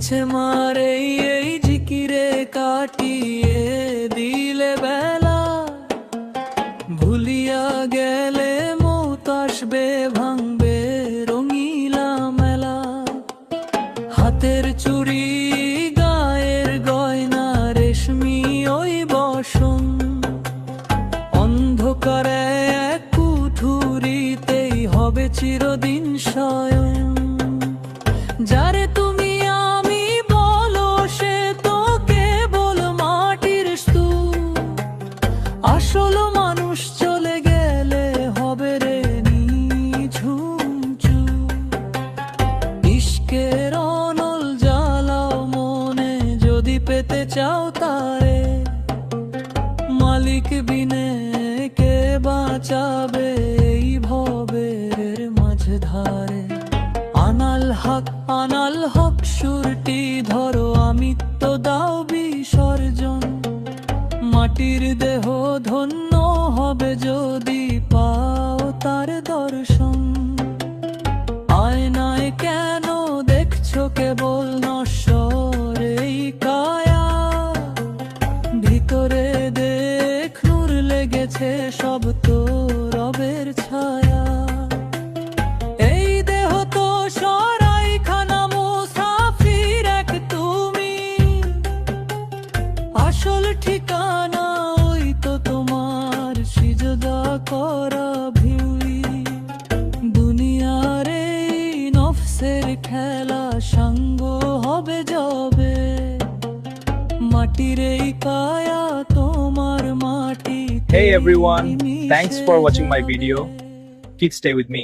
মুছে মারে এই জিকিরে কাটিয়ে দিলে বেলা। ভুলিয়া গেলে মৌত আসবে, ভাঙবে রঙিলা মেলা। হাতের চুরি গায়ের গয়না, রেশমি ওই বসন। অন্ধকারে এক কুঠুরিতেই হবে চিরদিন শয়ন আসল মানুষ চলে গেলে হবে রে নিঝুমচু ইশকের অনল জ্বালাও মনে, যদি পেতে চাও তারে। মালিক বিনে কে বাঁচাবে এই ভবের মাঝ ধারে আনাল হক আনাল হক, সুরটি ধরো মাটির দেহ ধন্য হবে যদি পাও তার দর্শন। আয়নায় কেন দেখছ কেবল নশ্বর এই কায়া? ভিতরে দেখ, নূর লেগেছে সব তো রবের ছায়া। আসল ঠিকানা করা ভিউই দুনিয়ার এই নফসের খেলা সঙ্গ হবে যাবে মাটির এই কায়া তোমার মাটি Hey everyone, thanks for watching my video. Kids stay with me.